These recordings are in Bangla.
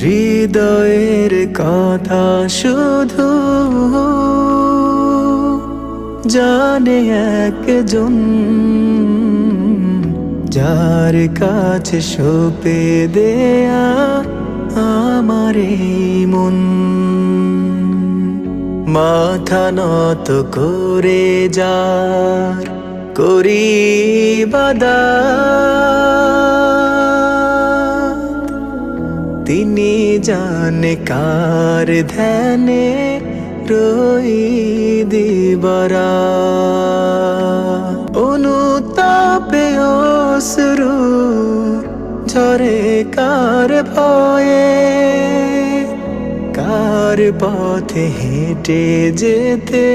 হৃদয়ের কথা শুধু জানে একজন যার কাছে সোপে দেয়া আমার মন। মাথা নত করে যার করি বাদা তিনি জানে কার ধ্যানে রই দিবারা। অনুতাপে অশ্রু ঝরে কার ভয়ে। কার পথে হেঁটে যেতে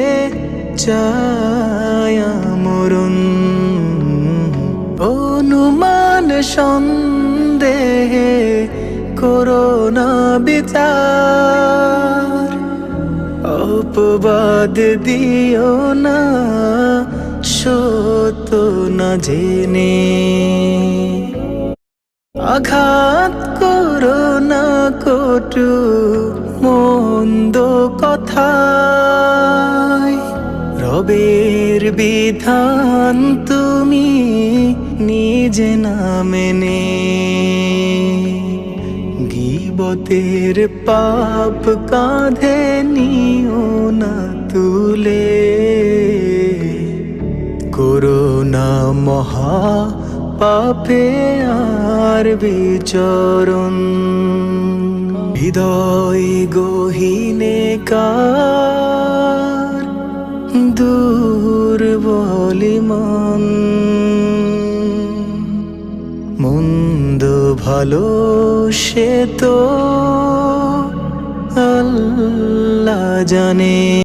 চায় মরুন অনুমান সন্দেহে করোনা বিচার অপবাদ দিও না, সত্য না জেনে। আঘাত করো না, কটু মন্দ কথা রবের বিধান তুমি নিজে না মেনে। গিবতের পাপ কাঁধে নিও না তুলে করোনা মহা পাপে আর বিচরণ হৃদয় গহিনে কার দুর্বলি ভালো সে তো আল্লাহ জানে।